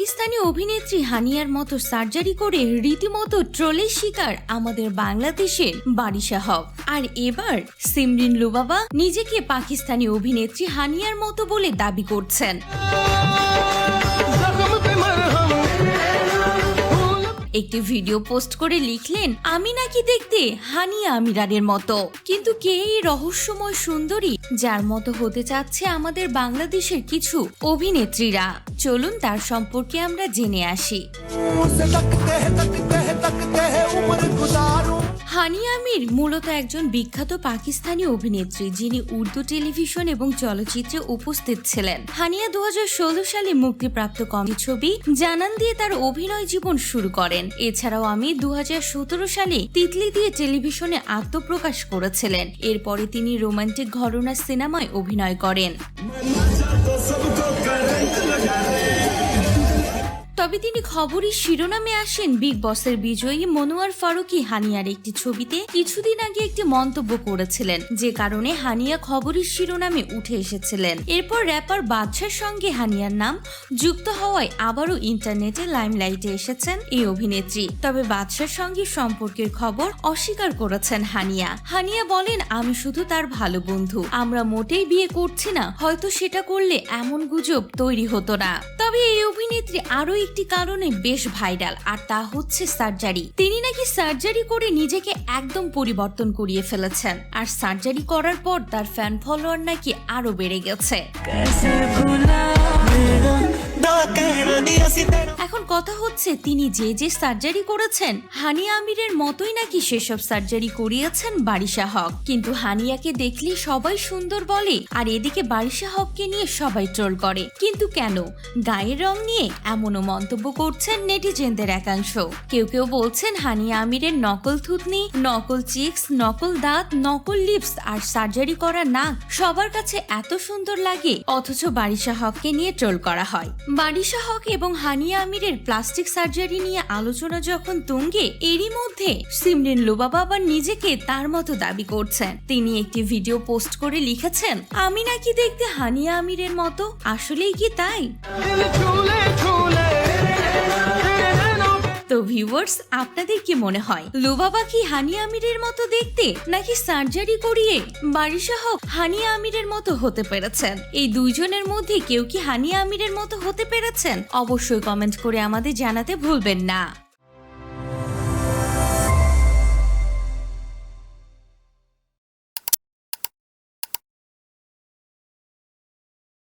পাকিস্তানি অভিনেত্রী হানিয়ার মতো সার্জারি করে রীতিমতো ট্রোলের শিকার আমাদের বাংলাদেশের বারিশা হক। আর এবার সিমরিন লুবাবা নিজেকে পাকিস্তানি অভিনেত্রী হানিয়ার মতো বলে দাবি করছেন। একটি ভিডিও পোস্ট করে লিখলেন, আমি নাকি দেখতে হানিয়া আমিরানের মতো। কিন্তু কে এই রহস্যময় সুন্দরী যার মতো হতে চাচ্ছে আমাদের বাংলাদেশের কিছু অভিনেত্রীরা? চলুন তার সম্পর্কে আমরা জেনে আসি। হানিয়া আমির মূলত একজন বিখ্যাত পাকিস্তানি অভিনেত্রী যিনি উর্দু টেলিভিশন এবং চলচ্চিত্রে উপস্থিত ছিলেন। হানিয়া দু হাজার ষোলো সালে মুক্তিপ্রাপ্ত কমেডি ছবি জানান দিয়ে তার অভিনয় জীবন শুরু করেন। এছাড়াও আমি দু হাজার সতেরো সালে তিতলি দিয়ে টেলিভিশনে আত্মপ্রকাশ করেছিলেন। এরপরে তিনি রোমান্টিক ঘটনার সিনেমায় অভিনয় করেন। তবে তিনি খবরের শিরোনামে আসেন বিগ বসের বিজয়ী মনোয়ার ফারুকি হানিয়ার একটি ছবিতে। কিছুদিন আগে একটি মন্তব্য করেছিলেন, যে কারণে হানিয়া খবরের শিরোনামে উঠে এসেছিলেন। এরপর র্যাপার বাদশার সঙ্গে হানিয়ার নাম যুক্ত হওয়ায় আবারও ইন্টারনেটে লাইমলাইটে এসেছেন এই অভিনেত্রী। তবে বাদশার সঙ্গে সম্পর্কের খবর অস্বীকার করেছেন হানিয়া। হানিয়া বলেন, আমি শুধু তার ভালো বন্ধু। আমরা মোটেই বিয়ে করছি না। হয়তো সেটা করলে এমন গুজব তৈরি হতো না। তবে এই অভিনেত্রী আরও একটি কারণে বেশ ভাইরাল আর তা হচ্ছে সার্জারি তিনি নাকি সার্জারি করে নিজেকে একদম পরিবর্তন করিয়ে ফেলেছেন আর সার্জারি করার পর তার ফ্যান ফলোয়ার নাকি আরও বেড়ে গেছে এখন কথা হচ্ছে, তিনি যে যে সার্জারি করেছেন হানিয়া আমিরের মতোই নাকি সেসব সার্জারি করিয়েছেন বারিশা হক। কিন্তু হানিয়াকে দেখলে সবাই সুন্দর বলে, আর এদিকে বারিশা হককে নিয়ে সবাই ট্রোল করে। কিন্তু কেন? গায়ের রং নিয়ে এমনও মন্তব্য করছেন নেটিজেনদের একাংশ। কেউ কেউ বলছেন হানিয়া আমিরের নকল থুতনি, নকল চিক্স নকল দাঁত, নকল লিপস আর সার্জারি করা নাক সবার কাছে এত সুন্দর লাগে, অথচ বারিশা হককে নিয়ে ট্রোল করা হয়। বারিশা হক এবং হানিয়া আমির আমিরের প্লাস্টিক সার্জারি নিয়ে আলোচনা যখন তুঙ্গে, এরই মধ্যে সিমরিন লোবাবা আবার নিজেকে তার মতো দাবি করছেন। তিনি একটি ভিডিও পোস্ট করে লিখেছেন, আমি নাকি দেখতে হানিয়া আমিরের মতো? আসলেই কি তাই? ভিউয়ার্স আপনাদের কি মনে হয়? লোবাবা কি হানি আমিরের মতো দেখতে নাকি সার্জারি করিয়ে বারিশা হক হানি আমিরের মতো হতে পেরেছেন? এই দুইজনের মধ্যে কেউ কি হানি আমিরের মতো হতে পেরেছেন? অবশ্যই কমেন্ট করে আমাদের জানাতে ভুলবেন না।